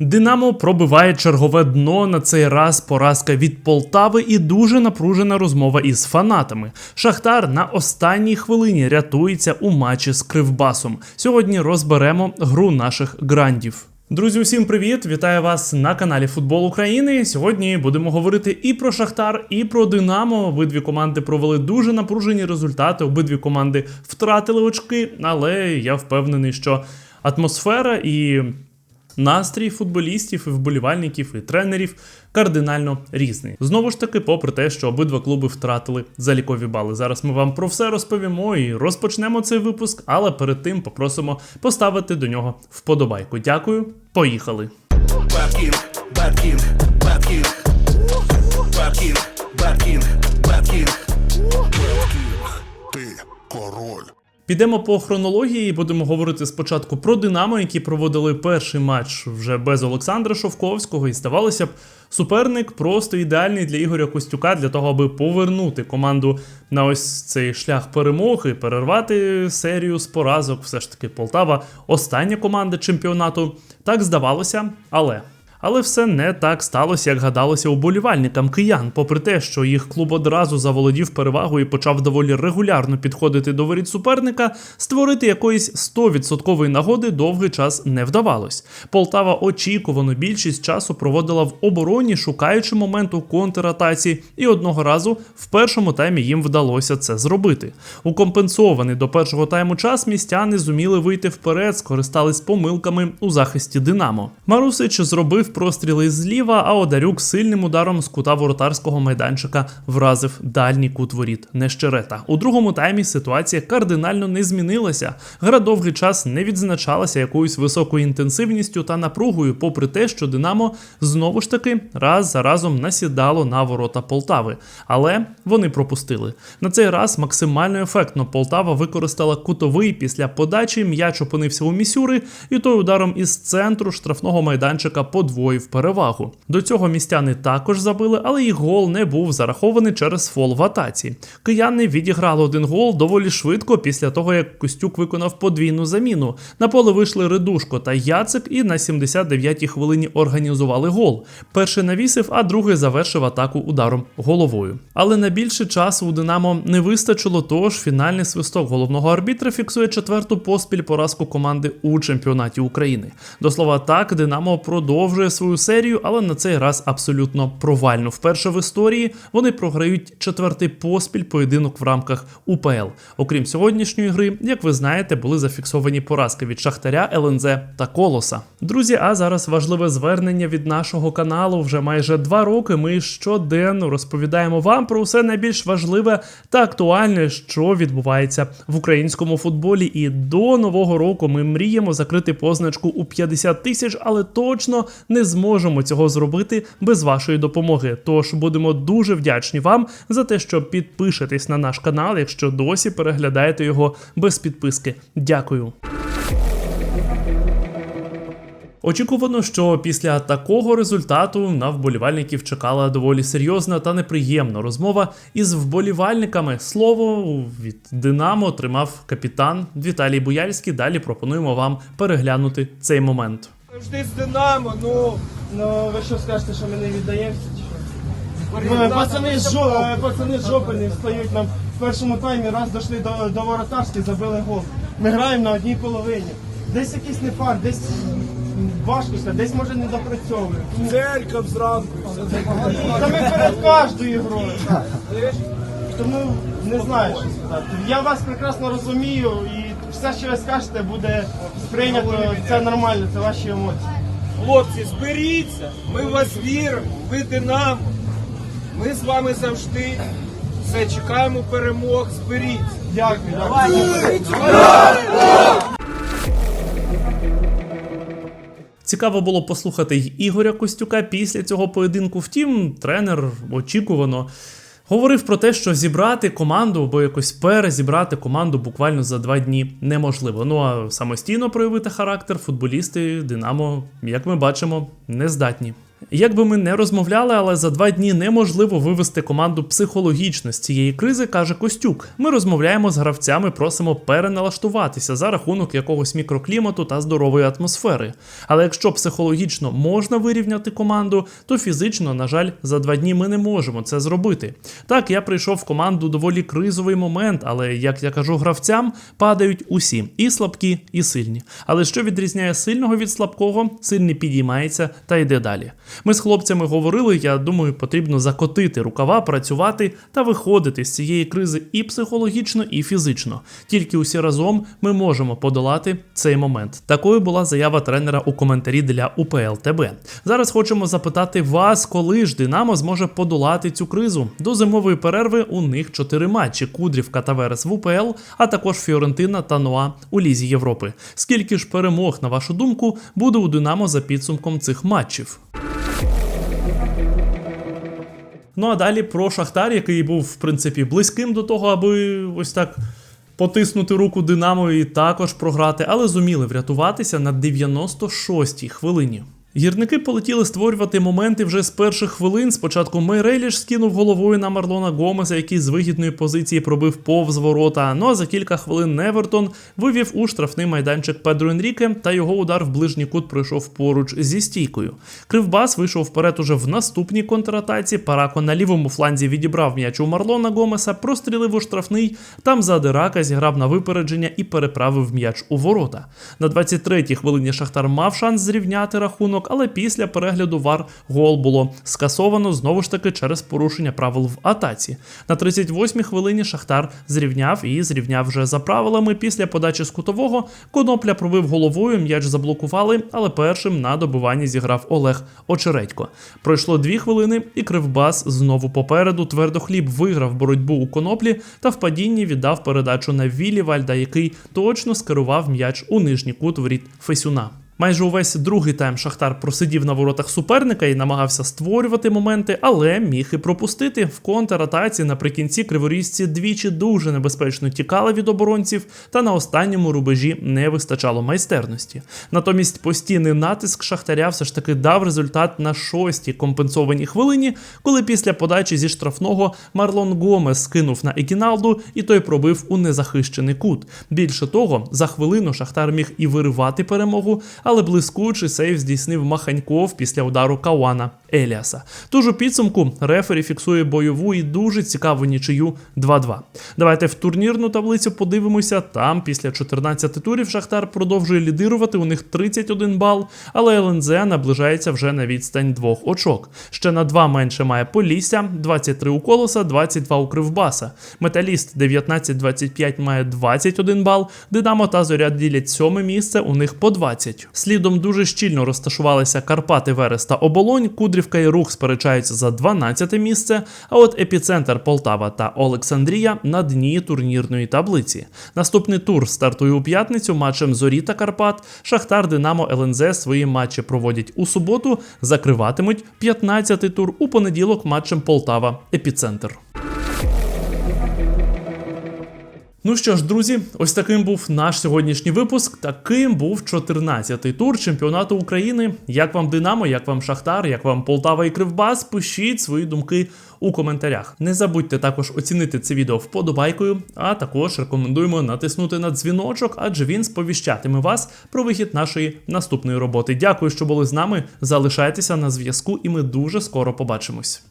Динамо пробиває чергове дно на цей раз поразка від Полтави і дуже напружена розмова із фанатами. Шахтар на останній хвилині рятується у матчі з Кривбасом. Сьогодні розберемо гру наших грандів. Друзі, усім привіт! Вітаю вас на каналі Футбол України. Сьогодні будемо говорити і про Шахтар, і про Динамо. Обидві команди провели дуже напружені результати. Обидві команди втратили очки, але я впевнений, що атмосфера і Настрій футболістів і вболівальників і тренерів кардинально різний. Знову ж таки, попри те, що обидва клуби втратили залікові бали. Зараз ми вам про все розповімо і розпочнемо цей випуск, але перед тим попросимо поставити до нього вподобайку. Дякую, поїхали! Ти король. Підемо по хронології. Будемо говорити спочатку про Динамо, які проводили перший матч вже без Олександра Шовковського. І здавалося б, суперник просто ідеальний для Ігоря Костюка для того, аби повернути команду на ось цей шлях перемоги, перервати серію з поразок. Все ж таки, Полтава остання команда чемпіонату. Так здавалося, але. Але все не так сталося, як гадалося уболівальникам киян, попри те, що їх клуб одразу заволодів перевагою і почав доволі регулярно підходити до воріт суперника, створити якоїсь 100% нагоди довгий час не вдавалось. Полтава очікувано більшість часу проводила в обороні, шукаючи моменту контратаці, і одного разу в першому таймі їм вдалося це зробити. У компенсований до першого тайму час містяни зуміли вийти вперед, скористались помилками у захисті Динамо. Марусич зробив простріли зліва, а Одарюк сильним ударом з кута воротарського майданчика вразив дальній кут воріт Нещерета. У другому таймі ситуація кардинально не змінилася. Гра довгий час не відзначалася якоюсь високою інтенсивністю та напругою, попри те, що Динамо знову ж таки раз за разом насідало на ворота Полтави. Але вони пропустили. На цей раз максимально ефектно Полтава використала кутовий після подачі. М'яч опинився у місюри, і той ударом із центру штрафного майданчика подвоїв перевагу. До цього містяни також забили, але їх гол не був зарахований через фол в атаці. Кияни відіграли один гол доволі швидко після того, як Костюк виконав подвійну заміну. На поле вийшли Редушко та Яцик, і на 79-й хвилині організували гол. Перший навісив, а другий завершив атаку ударом головою. Але на більше часу у Динамо не вистачило, тож фінальний свисток головного арбітра фіксує четверту поспіль поразку команди у чемпіонаті України. До слова, так Динамо продовжує свою серію, але на цей раз абсолютно провально. Вперше в історії вони програють четвертий поспіль поєдинок в рамках УПЛ. Окрім сьогоднішньої гри, як ви знаєте, були зафіксовані поразки від Шахтаря, ЛНЗ та Колоса. Друзі, а зараз важливе звернення від нашого каналу. Вже майже два роки ми щоденно розповідаємо вам про все найбільш важливе та актуальне, що відбувається в українському футболі. І до нового року ми мріємо закрити позначку у 50 тисяч, але точно не зможемо цього зробити без вашої допомоги. Тож будемо дуже вдячні вам за те, що підпишетесь на наш канал, якщо досі переглядаєте його без підписки. Дякую. Очікувано, що після такого результату на вболівальників чекала доволі серйозна та неприємна розмова із вболівальниками. Слово від Динамо отримав капітан Віталій Буяльський. Далі пропонуємо вам переглянути цей момент. Завжди з Динамо, ну. Ну, ви що скажете, що ми не віддаємося? чи що? Ми- Пацани з жо- е, пацани з жопи не встають нам в першому таймі, раз дійшли до, до воротарськи, забили гол. Ми граємо на одній половині. Десь якийсь нефар, десь важко сказати, десь може не допрацьовуємо. Церков зранку. все таке. Та ми перед кожною грою. Тому не знаю, що сказати. Я вас прекрасно розумію і все, що ви скажете, буде сприйнято. Це нормально, це ваші емоції. Хлопці, зберіться, ми в вас віримо, ви Динамо. Ми з вами завжди. Все, чекаємо перемог, зберіться. Дякую. дякую. Цікаво було послухати й Ігоря Костюка після цього поєдинку. Втім, тренер очікувано говорив про те, що зібрати команду або якось перезібрати команду буквально за два дні неможливо. Ну а самостійно проявити характер футболісти Динамо, як ми бачимо, не здатні. Як би ми не розмовляли, але за два дні неможливо вивести команду психологічно з цієї кризи, каже Костюк. Ми розмовляємо з гравцями, просимо переналаштуватися за рахунок якогось мікроклімату та здорової атмосфери. Але якщо психологічно можна вирівняти команду, то фізично, на жаль, за два дні ми не можемо це зробити. Так, я прийшов в команду доволі кризовий момент, але як я кажу гравцям, падають усі і слабкі, і сильні. Але що відрізняє сильного від слабкого, сильний підіймається та йде далі. Ми з хлопцями говорили, я думаю, потрібно закотити рукава, працювати та виходити з цієї кризи і психологічно, і фізично. Тільки усі разом ми можемо подолати цей момент. Такою була заява тренера у коментарі для УПЛ ТБ. Зараз хочемо запитати вас, коли ж Динамо зможе подолати цю кризу. До зимової перерви у них чотири матчі: Кудрівка та Верес в УПЛ, а також Фіорентина та Ноа у Лізі Європи. Скільки ж перемог, на вашу думку, буде у Динамо за підсумком цих матчів? Ну а далі про Шахтар, який був в принципі близьким до того, аби ось так потиснути руку Динамо і також програти, але зуміли врятуватися на 96-й хвилині. Гірники полетіли створювати моменти вже з перших хвилин. Спочатку Мейреліш скинув головою на Марлона Гомеса, який з вигідної позиції пробив повз ворота. Ну а за кілька хвилин Невертон вивів у штрафний майданчик Педро Енріке, та його удар в ближній кут пройшов поруч зі стійкою. Кривбас вийшов вперед уже в наступній контратаці. Парако на лівому фланзі відібрав м'яч у Марлона Гомеса, прострілив у штрафний. Там Задирака зіграв на випередження і переправив м'яч у ворота. На 23-й хвилині Шахтар мав шанс зрівняти рахунок, але після перегляду вар гол було скасовано знову ж таки через порушення правил в атаці. На 38-й хвилині Шахтар зрівняв і зрівняв вже за правилами. Після подачі з кутового Конопля пробив головою, м'яч заблокували, але першим на добиванні зіграв Олег Очередько. Пройшло дві хвилини, і Кривбас знову попереду. Твердохліб виграв боротьбу у коноплі та в падінні віддав передачу на Вілі Вальда, який точно скерував м'яч у нижній кут воріт Фесюна. Майже увесь другий тайм Шахтар просидів на воротах суперника і намагався створювати моменти, але міг і пропустити в контратаці. Наприкінці криворізці двічі дуже небезпечно тікали від оборонців, та на останньому рубежі не вистачало майстерності. Натомість постійний натиск Шахтаря все ж таки дав результат на шостій компенсованій хвилині, коли після подачі зі штрафного Марлон Гомес скинув на Екіналду, і той пробив у незахищений кут. Більше того, за хвилину Шахтар міг і виривати перемогу але блискучий сейв здійснив Маханьков після удару Кауана Еліаса. Тож у підсумку рефері фіксує бойову і дуже цікаву нічию 2-2. Давайте в турнірну таблицю подивимося. Там після 14 турів Шахтар продовжує лідирувати. У них 31 бал, але ЛНЗ наближається вже на відстань двох очок. Ще на два менше має Полісся, 23 у Колоса, 22 у Кривбаса. Металіст 19-25 має 21 бал. Динамо та Зоря ділять сьоме місце. У них по 20. Слідом дуже щільно розташувалися Карпати, Верес та Оболонь. Кудрівка і Рух сперечаються за 12 місце. А от епіцентр Полтава та Олександрія на дні турнірної таблиці. Наступний тур стартує у п'ятницю матчем Зорі та Карпат. Шахтар, Динамо, ЛНЗ свої матчі проводять у суботу. Закриватимуть 15-й тур у понеділок матчем Полтава Епіцентр. Ну що ж, друзі, ось таким був наш сьогоднішній випуск. Таким був 14-й тур чемпіонату України. Як вам Динамо, як вам Шахтар, як вам Полтава і Кривбас? Пишіть свої думки у коментарях. Не забудьте також оцінити це відео вподобайкою, а також рекомендуємо натиснути на дзвіночок, адже він сповіщатиме вас про вихід нашої наступної роботи. Дякую, що були з нами. Залишайтеся на зв'язку, і ми дуже скоро побачимось.